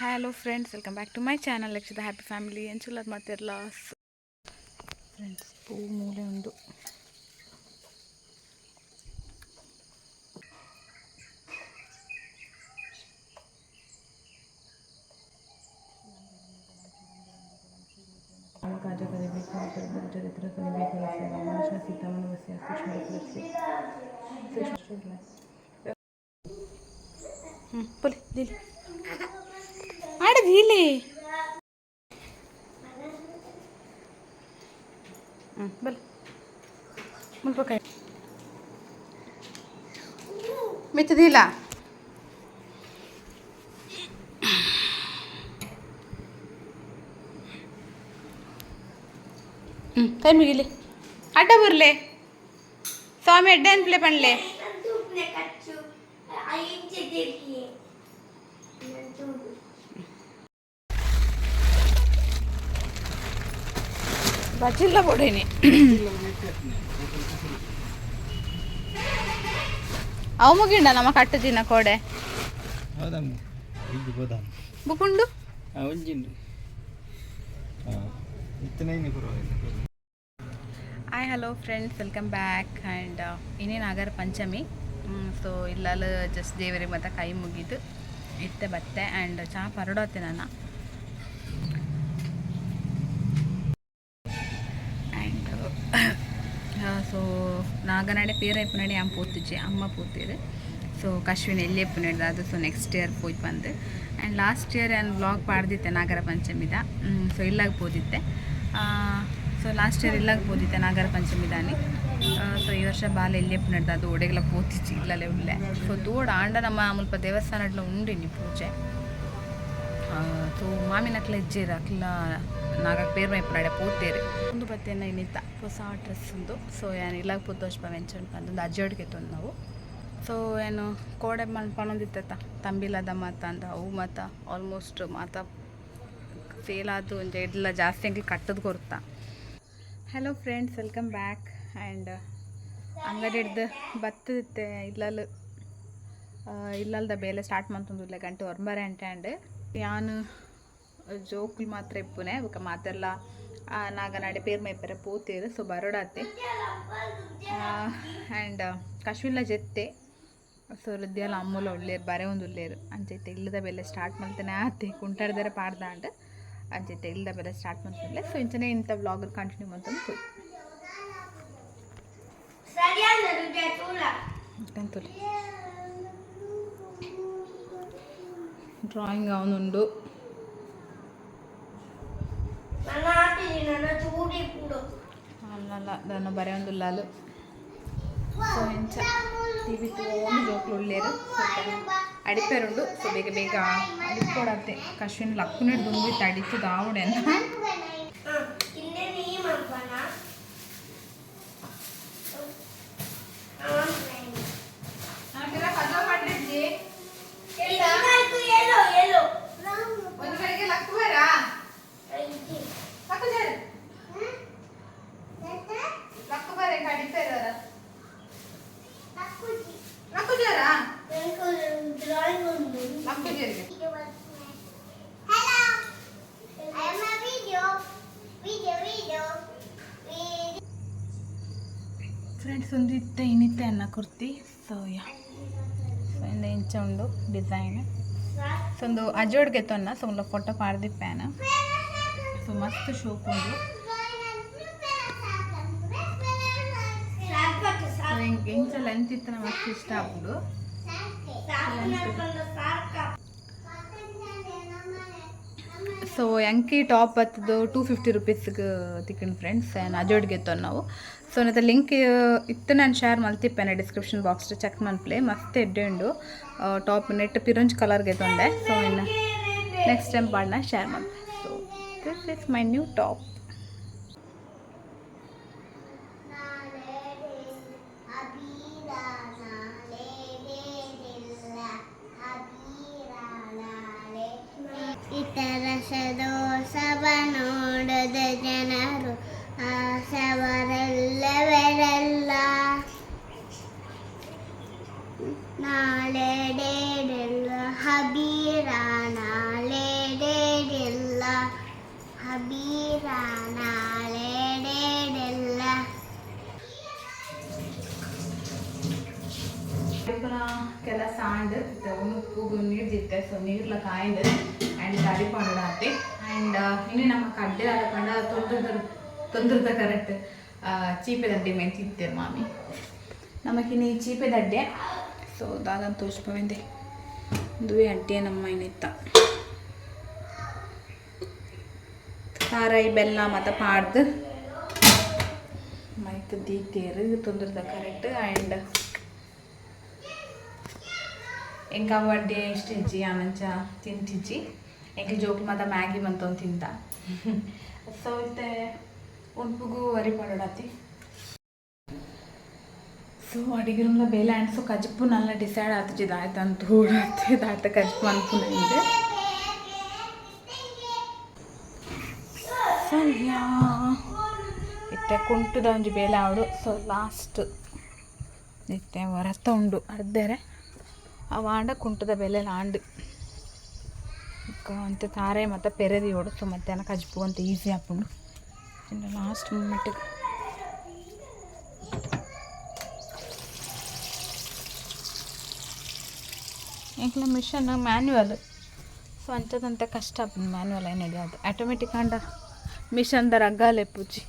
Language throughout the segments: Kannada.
hello friends welcome back to my channel ಲಕ್ಷದ ಹ್ಯಾಪಿ ಫ್ಯಾಮಿಲಿ ಏನು ಚಲೋ ಮಾಡ್ತಿರಲ್ಲ ಫ್ರೆಂಡ್ಸ್ ಪೂ ಮೂಲೆ ಉಂಡು ಕಾಜ ಕಲಿಬೇಕು ಅಂತೇಳಿ ಚರಿತ್ರೆ ಕಲಿಬೇಕು ಮನುಷ್ಯ ಸೀತಾವನ ವಸ್ಯ ಸೂಕ್ಷ್ಮ ಕಲಿಸಿ ಸೂಕ್ಷ್ಮ ಹ್ಞೂ ಪುಲಿ ದಿಲಿ लिहिले बोल. बोल काय मी तर दिला. काय मी गेले? आटा भरले स्वामी अड्ड्यान प्ले पणले ಬಜಿಲ್ಲ ಬೊಡೇನೆ. ಅವು ಮುಗಿಂಡ ನಮ್ಮ ಕಟ್ಟು ದಿನ ಕೋಡೆ. ಬುಕುಂಡು? Hi hello friends welcome back and ಇನ್ನೇನು ಆಗಾರ ಪಂಚಮಿ. ಸೊ ಇಲ್ಲಲ್ಲ ಜಸ್ಟ್ ದೇವರಿಗೆ ಮತ್ತೆ ಕೈ ಮುಗಿದು ಇತ್ತೆ ಬತ್ತೆ ಆ್ಯಂಡ್ ಚಹಾ ಪರಡೋತ್ತೆ ನಾನು ಸೊ ಪೇರ ಇಪ್ಪನಡೆ ಆಮ್ ಪೋತಿಜ್ಜೆ ಅಮ್ಮ ಪೋತಿರು ಸೊ ಕಶ್ವಿನ ಎಲ್ಲೇ ಎಪ್ಪನಡೆ ಅದು. ಸೊ ನೆಕ್ಸ್ಟ್ ಇಯರ್ ಹೋಗಿ ಬಂದು. ಆ್ಯಂಡ್ ಲಾಸ್ಟ್ ಇಯರ್ ನಾನು ಬ್ಲಾಗ್ ಪಾಡ್ದಿತ್ತೆ, ನಾಗರ ಪಂಚಮಿದ? ಸೊ ಇಲ್ಲಾಗ ಪೋದಿತ್ತೆ. ಸೊ ಲಾಸ್ಟ್ ಇಯರ್ ಇಲ್ಲಾಗ ಪೋದಿತ್ತೆ ನಾಗರ ಪಂಚಮಿದಾನಿ ಸೊ ಈ ವರ್ಷ ಬಾಲ ಎಲ್ಲೇ ಎಪ್ಪನಡ್ದು ಅದು ಒಡೆಗೆಲ್ಲ ಪೋತಿಚ್ಚಿ ಇಲ್ಲಲೆ ಉಳ್ಳೆ ಸೊ ತೋಡ ಆಂಡ ನಮ್ಮ ಮುಲ್ಪ ದೇವಸ್ಥಾನಡ್ಲ ಉಂಡಿನಿ ಪೂಜೆ. ಸೊ ಮಾಮಿನಕ್ಲ ಇಜ್ಜೇರು ಅಕ್ಲ ನಾಗ ಮೈ ಮೈಪುನಾಡೆ ಪೂರ್ತೇರಿ. ಒಂದು ಬತ್ತೇನ ಇನ್ನಿತ್ತ. ಹೊಸ ಡ್ರೆಸ್ ಒಂದು. ಸೊ ಏನು ಇಲ್ಲಾಗ ಪುತ್ತೋಷ್ಪ ವೆಂಚನ್ ಬಂದು ಅಜ್ಜೋಡ್ಗೆ ತಂದು ನಾವು. ಸೊ ಏನು ಕೋಡೆ ಮಲ್ಪಣೊಂದಿತ್ತ ತಂಬಿಲ್ಲದ ಮಾತ ಅಂದ, ಅವು ಮಾತ ಆಲ್ಮೋಸ್ಟ್ ಮಾತ ಫೇಲ್ ಆದು ಎಲ್ಲ ಜಾಸ್ತಿ ಹಂಗೆ ಕಟ್ಟದು Koratla hello friends welcome back and ಅಂಗಡಿ ಹಿಡ್ದು ಬತ್ತದಿತ್ತೆ, ಇಲ್ಲಲ್ ಇಲ್ಲಲ್ದ ಬೇಲೆ ಸ್ಟಾರ್ಟ್ ಮಾಡ್ತಂದಿಲ್ಲ ಗಂಟೆ ಒಂಬರೆ ಗಂಟೆ ಅಂಡ್ ಯಾನು ಜೋಕ್ಲು ಮಾತ್ರ ಇಪ್ಪುನೆ ಬೊಕ ಮಾತೆಲ್ಲ ನಾಗನಾಡೆ ಪೇರ್ ಮೈಪೆರೆ ಪೋತೇರು ಸೊ ಬರೋಡಾತೆ ಆ್ಯಂಡ್ ಕಶ್ವಿಲ್ಲ ಜೆತ್ತೆ ಸೊ ಹೃದಯಲ್ಲ ಅಮ್ಮೂಲ ಒಳ್ಳೇರು ಬರೆ ಒಂದು ಉಳ್ಳೇರು ಅಂಚೈತೆ ಇಲ್ಲದ ಬೆಲೆ ಸ್ಟಾರ್ಟ್ ಮಾಡ್ತಾನೆ ಆತೆ ಕುಂಟಾಡ್ದರೆ ಪಾಡ್ದಾಂಡ್ ಅಂಚೈತೆ ಇಲ್ಲದ ಬೆಲೆ ಸ್ಟಾರ್ಟ್ ಮಾಡ್ತಿರ್ಲೆ ಸೊ ಇಂಚನೆ ಇಂಥ ವ್ಲಾಗ್ ಕಂಟಿನ್ಯೂ ಮಾಡ್ತಾನೆ ಹೋಯ್ Salian dari jatulah. ಅಂತಲೇ ಡ್ರಾಯಿಂಗ್ ಅವನುಂಡು nana curi pudo. ಅಲ್ಲಲ್ಲ దాన్ని ಬರೆ ಒಂದು ಲಾಲು ಸೊ ಇಂಚ ಟಿ ವಿ ತೊಗೊಂಡು ಜೋಕ್ಲು ಉಳ್ಳೇರು ಅಡಿಪೇರುಂಡು ಸೊ ಬೇಗ ಬೇಗ ಅಡಿಪೋಡತ್ತೆ ಕಶ್ವಿನ್ ಲಕ್ಕುನಿಡ್ ದುಂಬಿತ್ತು ಅಡಿತು ದಾವಡೆನ್ನ ಫ್ರೆಂಡ್ಸ್ ಒಂದು ಇತ್ತೆ, ಇನ್ನಿತ್ತೆ ಅನ್ನ ಕುರ್ತಿ. ಸೊ ಯಾ ಸೊ ಇಂಚ ಉಂಡು ಡಿಸೈನ್ ಸೊ ಒಂದು ಅಜೋಡ್ಗೆ ತೊನ್ನ. ಸೊ ಒಂದು ಫೋಟೋ ಪಾಡ್ದಿಪ್ಪೇನ ಸೊ ಮಸ್ತ್ ಶೋಪ್ ಉಂಡು ಇಂಚ ಲೆಂತ್ ಇತ್ತನ ಮಸ್ತ್ ಇಷ್ಟ ಆಗ್ಬಿಡು ಸೊ ಎಂಕಿ ಟಾಪ್ ಹತ್ತದು ಟೂ ಫಿಫ್ಟಿ ರುಪೀಸ್ಗೆ ತಿಕ್ಕಿನ ಫ್ರೆಂಡ್ಸ್ ಆ್ಯಂಡ್ ಅಜೋಡ್ಗೆ ನಾವು. ಸೊ ನತ್ತ ಲಿಂಕ್ ಇತ್ತು, ನಾನು ಶೇರ್ ಮಲ್ತಿಪ್ಪೇನೆ ಡಿಸ್ಕ್ರಿಪ್ಷನ್ ಬಾಕ್ಸ್ ಚೆಕ್ ಮನ್ಪ್ಲೆ ಮಸ್ತ್ ಎಡ್ಡೆ ಉಂಡು. ಟಾಪ್ ನೆಟ್ ಪಿರಂಜ್ ಕಲರ್ಗೆ ತೊಂದೆ ಸೊ ಇನ್ನು ನೆಕ್ಸ್ಟ್ ಟೈಮ್ ಬಾಡ್ನ ಶೇರ್ ಮಾಡ್ತೆ so this is my new top ಇತರ ಸದೋಸವ ನೋಡದ ಜನರು ಆಸವರೆಲ್ಲವರೆಲ್ಲ. ನಾಳೆಡೇಡೆಲ್ಲ ಹಬೀರ ನಾಳೆಡೇಡೆಲ್ಲ ಹಬೀರ ನಾಳೆ ಉಪ್ಪು ನೀರು ಜಿತ್ತೆ ಸೊ ನೀರ್ಲ ಕಾಯಿಂದು ಆ್ಯಂಡ್ ಗಾಡಿ ಪಾಡಾತೆ ಆ್ಯಂಡ್ ಇನ್ನೇ ನಮ್ಮ ಕಡ್ಡೆ ಆಡಕೊಂಡ ತೊಂದ್ರೆ ತೊಂದ್ರದ ಕರೆಕ್ಟ್ ಚೀಪೆ ದಡ್ಡೆ ಮೇಲೆ ತಿಂತೇವೆ ಮಾಮಿ. ನಮಗಿನ್ನ ಈ ಚೀಪೆ ಸೊ ದಾದನ್ ತೋರಿಸ್ಪವೆಂದೆ ದುವೆ ಅಡ್ಡೆ ನಮ್ಮ ಇನ್ನಿತ್ತ. ತಾರಾಯಿ ಬೆಲ್ಲ ಮತ್ತು ಪಾಡ್ದು. ಮೈಕ್ ದೀತೇರು ತೊಂದ್ರದ ಕರೆಕ್ಟ್ ಆ್ಯಂಡ್ ಎಂಕ వడ్డీ ఇష్ట ఇచ్చి మంచిగా తింటిచ్చి ఇంకా జోకు ಮಾತ್ರ ಮ್ಯಾಗಿ ಬಂತು ತಿಂತ. ಸೊ ಇತ್ತೆ ಉಂಪುಗೂ ವರಿ ಮಾಡೋಡತ್ತಿ ಸೊ ಅಡಿಗೆ ರೂಮ್ಲ ಬೇಲೆ ಆ್ಯಂಡ್ ಕಜಪು ನಲ್ಲ ಡಿಸೈಡ್ ಆತು ದಾಯ್ತಂತ ಅಂತ ಧೂಳತ್ತೆ ದಾಯ್ತ ಕಜಪು ಅನ್ಕೊಂಡು ಸೊ ಯಾ, ಇತ್ತೆ ಕುಂಟುದ ಒಂಜಿ ಬೇಲೆ ಆವಡು ಸೊ ಲಾಸ್ಟ್ ಇತ್ತೆ ವರತ ಉಂಡು, ಅರ್ಧರೆ. ಅವಾಂಡ ಕುಂಟದ ಬೆಲೆ ಲಾಂಡ್. ಅಂತ ತಾರೆ ಮತ್ತು ಪೆರೆದಿ ಓಡು ಸೊ ಮಧ್ಯಾಹ್ನ ಕಜ್ಪು ಅಂತ ಈಸಿ ಹಾಕೊಂಡು ಇನ್ನು ಲಾಸ್ಟ್ ಮೂಮೆಂಟಿಗೆ ಈಗಲ ಮಿಷನ್ ಮ್ಯಾನ್ಯುವಲ್ ಸೊ ಅಂಥದ್ದಂತ ಕಷ್ಟ ಮ್ಯಾನ್ಯುವಲ್ ಏನು ನಡೆಯೋದು ಆಟೋಮೆಟಿಕ್ ಅಂಡ ಮಿಷನ್ದ ರಗ್ಗಾಲೆ ಪೂಜಿ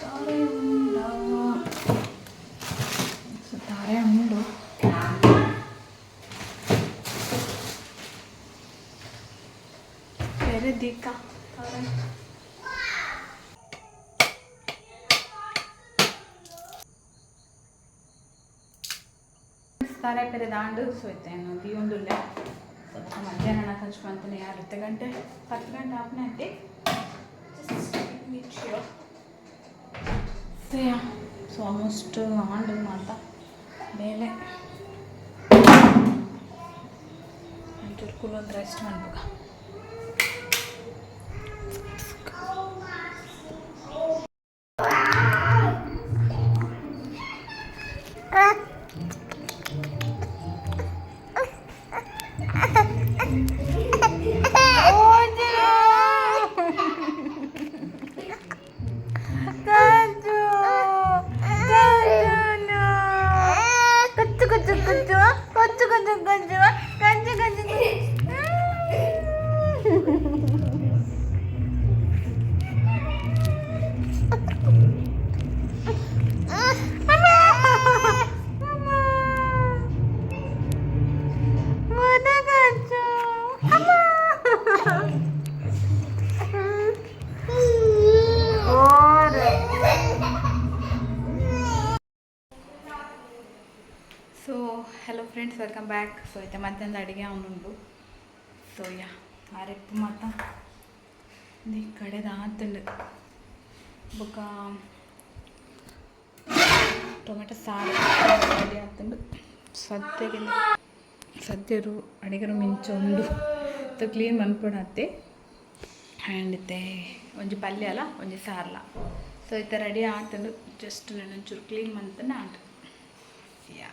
ತಾರೆ ಉಂಡ ಸೊ ತಾರೆ ಉಂಡು ದಿಕ್ಕ ತಾರೆ ಪೆರೆ ದಾಂಡು ಸೋಯ್ತೇನು ದಿಯೊಂದುಲ್ಲೆ ಸ್ವಲ್ಪ ಮಧ್ಯಾಹ್ನ ಕಚ್ಕೊಂತಾನೆ ಯಾರು ಹತ್ತು ಗಂಟೆ ಹತ್ತು ಗಂಟೆ ಆಪ್ನೆ ಅಂತೆ ಸೊ ಆಲ್ಮೋಸ್ಟ್ ಆಂಡು ಅಂತ ಮೇಲೆ ಒಂಚೂರು ಕುಲೊಂದು ರೆಸ್ಟ್ ಮಾಡ್ಬೇಕ こっちこっちこっちはこっちこっちこっちはこっちこっちこっちは వెల్ಕಮ್ ಬ್ಯಾಕ್ ಸೊ ಐತೆ ಮತ್ತೊಂದು ಅಡುಗೆ ಅವನುಂಡು ಸೊ ಯಾ ಆ ರೆಪ್ಪು ಮಾತ ಈ ಕಡೆದ ಆತುಂಡು ಬೊಕ್ಕ ಟೊಮೆಟೊ ಸಾರು ರೆಡಿ ಆತುಂಡು ಸದ್ಯಗೆ ಸದ್ಯರು ಅಡಿಗೆರು ಮಿಂಚ ಉಂಡು ಸೊ ಕ್ಲೀನ್ ಮನ್ಪುಣತ್ತೆ ಆ್ಯಂಡ್ ಇತ್ತೆ ಒಂಜಿ ಪಲ್ಯ ಅಲ್ಲ ಒಂಜಿ ಸಾರ್ಲ ಸೊ ಇತ್ತ ರೆಡಿ ಆತಂಡು ಜಸ್ಟ್ ಒಂಚೂರು ಕ್ಲೀನ್ ಮಂತನ ಆಟ ಯಾ